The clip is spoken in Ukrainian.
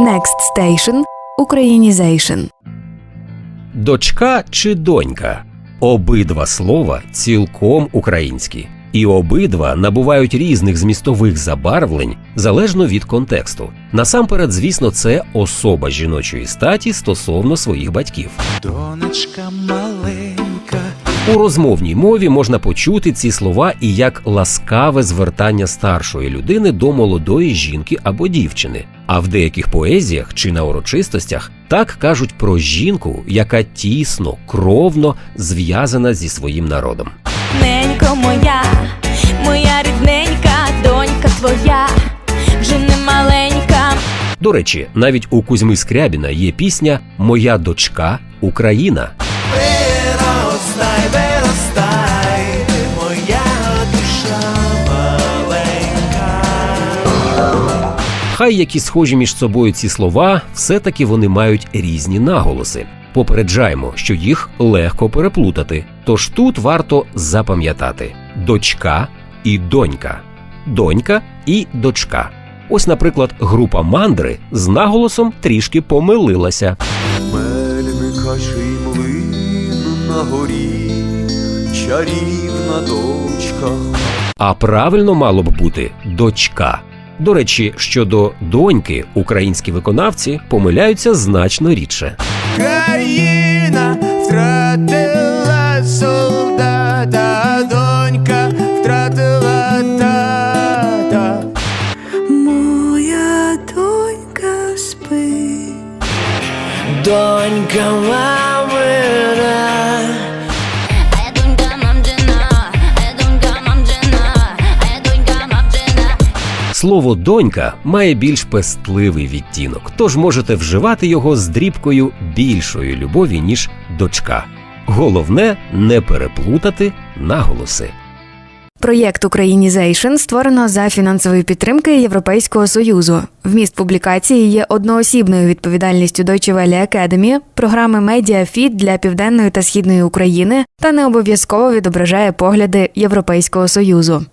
Next Station – Українізейшн. Дочка чи донька обидва слова цілком українські, і обидва набувають різних змістових забарвлень залежно від контексту. Насамперед, звісно, це особа жіночої статі стосовно своїх батьків. Донечка маленька, У розмовній мові можна почути ці слова і як ласкаве звертання старшої людини до молодої жінки або дівчини. А в деяких поезіях чи на урочистостях так кажуть про жінку, яка тісно, кровно зв'язана зі своїм народом. Ненько моя, моя рідненька, донька твоя, вже не маленька. До речі, навіть у Кузьми Скрябіна є пісня Моя дочка Україна. Хай які схожі між собою ці слова, все-таки вони мають різні наголоси. Попереджаємо, що їх легко переплутати. Тож тут варто запам'ятати дочка і донька, донька і дочка. Ось, наприклад, група мандри з наголосом трішки помилилася. Мельника млин на горі, чарівна дочка. А правильно мало б бути дочка. До речі, щодо доньки, українські виконавці помиляються значно рідше. Країна втратила солдата, донька втратила тата. Моя донька спить. Донька Слово донька має більш пестливий відтінок, тож можете вживати його з дрібкою більшої любові, ніж дочка. Головне не переплутати наголоси. Проєкт Українізейшн створено за фінансової підтримки Європейського союзу. Вміст публікації є одноосібною відповідальністю Deutsche Welle Academy, програми Медіафіт для південної та східної України та не обов'язково відображає погляди Європейського союзу.